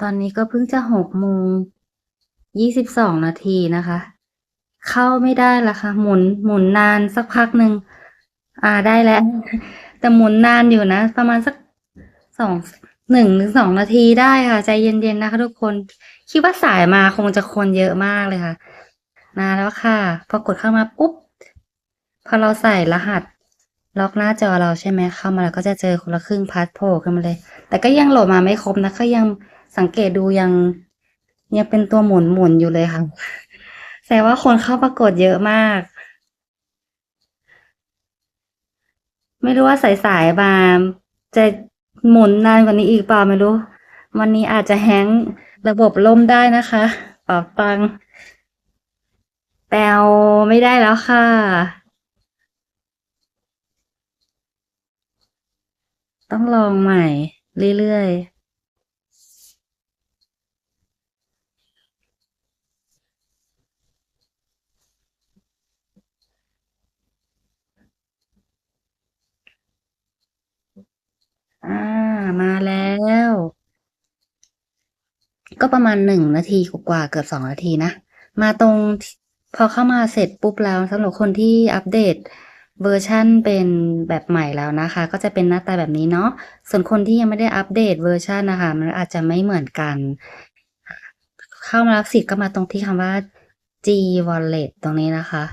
ตอนนี้ก็เพิ่งจะหกโมงยี่สิบสองนาทีนะคะ เข้าไม่ได้ละค่ะ หมุนหมุนนานสักพักหนึ่งอ่าได้แล้ว แต่หมุนนานอยู่นะ ประมาณสักสองหนึ่งหรือสองนาทีได้ค่ะ ใจเย็นๆนะคะ ทุกคน คิดว่าสายมาคงจะคนเยอะมากเลยค่ะมาแล้วค่ะพอกดเข้ามาปุ๊บ พอเราใส่รหัส ล็อกหน้าจอเราใช่ไหมเข้ามาแล้วก็จะเจอคนละครึ่งพาสโผล่ขึ้นมาเลย แต่ก็ยังโหลดมาไม่ครบนะก็ยัง สังเกตดูยังยังเป็นตัวหมุนหมุนอยู่เลยค่ะแสดงว่าคนเข้าปรากฏเยอะมาก ไม่รู้ว่าสายๆมาจะหมุนนานกว่านี้อีกเปล่าไม่รู้ วันนี้อาจจะแฮงระบบล่มได้นะคะเป่าตังแปลไม่ได้แล้วค่ะต้องลองใหม่เรื่อยๆ อ่า มาแล้ว ก็ประมาณหนึ่งนาทีกว่าเกือบสองนาทีนะ มาตรงพอเข้ามาเสร็จปุ๊บแล้วสำหรับคนที่อัปเดตเวอร์ชันเป็นแบบใหม่แล้วนะคะ ก็จะเป็นหน้าตาแบบนี้เนาะส่วนคนที่ยังไม่ได้อัปเดตเวอร์ชันนะคะ มันอาจจะไม่เหมือนกัน เข้ามารับสิทธิ์ก็มาตรงที่คำว่า G Wallet ตรงนี้นะคะ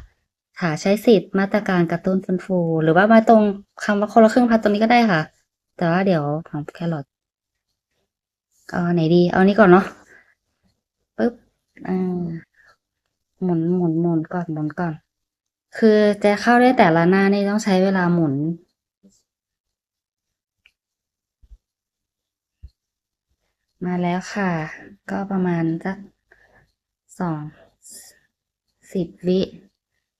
ค่ะใช้สิทธิ์มาตรการกระตุ้นฟื้นฟู หรือว่ามาตรงคำว่าคนละครึ่งพันตรงนี้ก็ได้ค่ะ แต่ว่าเดี๋ยวของแครอทเอาไหนดี เอานี้ก่อนเนาะปึ๊บอ่าหมุนหมุนหมุนก่อนหมุนก่อน คือจะเข้าได้แต่ละหน้านี่ต้องใช้เวลาหมุน มาแล้วค่ะ ก็ประมาณสักสองสิบวิ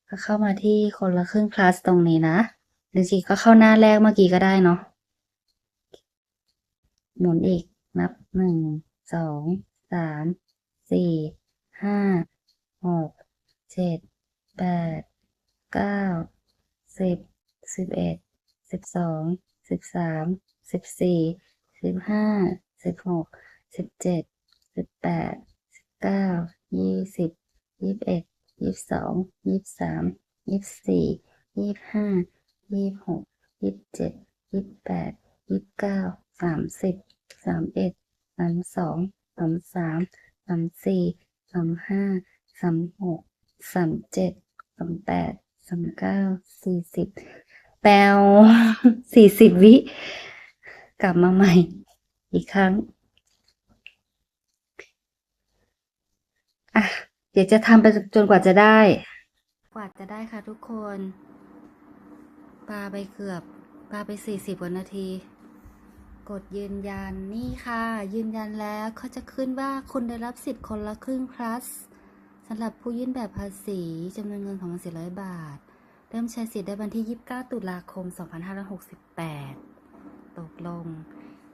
ก็เข้ามาที่คนละครึ่งคลาสตรงนี้นะจริงๆก็เข้าหน้าแรกเมื่อกี้ก็ได้เนาะ หมุนอีก นับหนึ่งสองสามสี่ห้าหกเจ็ดแปดเก้าสิบสิบเอ็ดสิบสองสิบสามสิบสี่สิบห้าสิบหกสิบเจ็ดสิบแปดสิบเก้ายี่สิบยี่สิบเอ็ดยี่สิบสองยี่สิบสามยี่สิบสี่ยี่สิบห้ายี่สิบหกยี่สิบเจ็ดยี่สิบแปดยี่สิบเก้า สามสิบสามเอ็ดสามสองสามสามสามสี่สามห้าสามหกสามเจ็ดสามแปดสามเก้าสี่สิบแปลวสี่สิบวิ กลับมาใหม่ อีกครั้ง อะ เดี๋ยวจะทำไปจนกว่าจะได้ กว่าจะได้ค่ะทุกคน ปลาไปเกือบ ปลาไปสี่สิบกว่านาที กดยืนยันนี่ค่ะ ยืนยันแล้วเขาจะขึ้นว่าคุณได้รับสิทธิ์คนละครึ่ง plus สำหรับผู้ยื่นแบบภาษีจำนวนเงินของ400บาท เริ่มใช้สิทธิ์ได้วันที่ 29 ตุลาคม 2568 ตกลง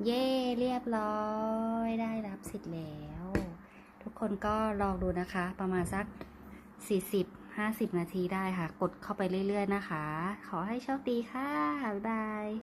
เย่เรียบร้อย ได้รับสิทธิ์แล้ว ทุกคนก็ลองดูนะคะ ประมาณสัก 40-50 นาทีได้ค่ะ กดเข้าไปเรื่อยๆนะคะ ขอให้โชคดีค่ะ บ๊ายบาย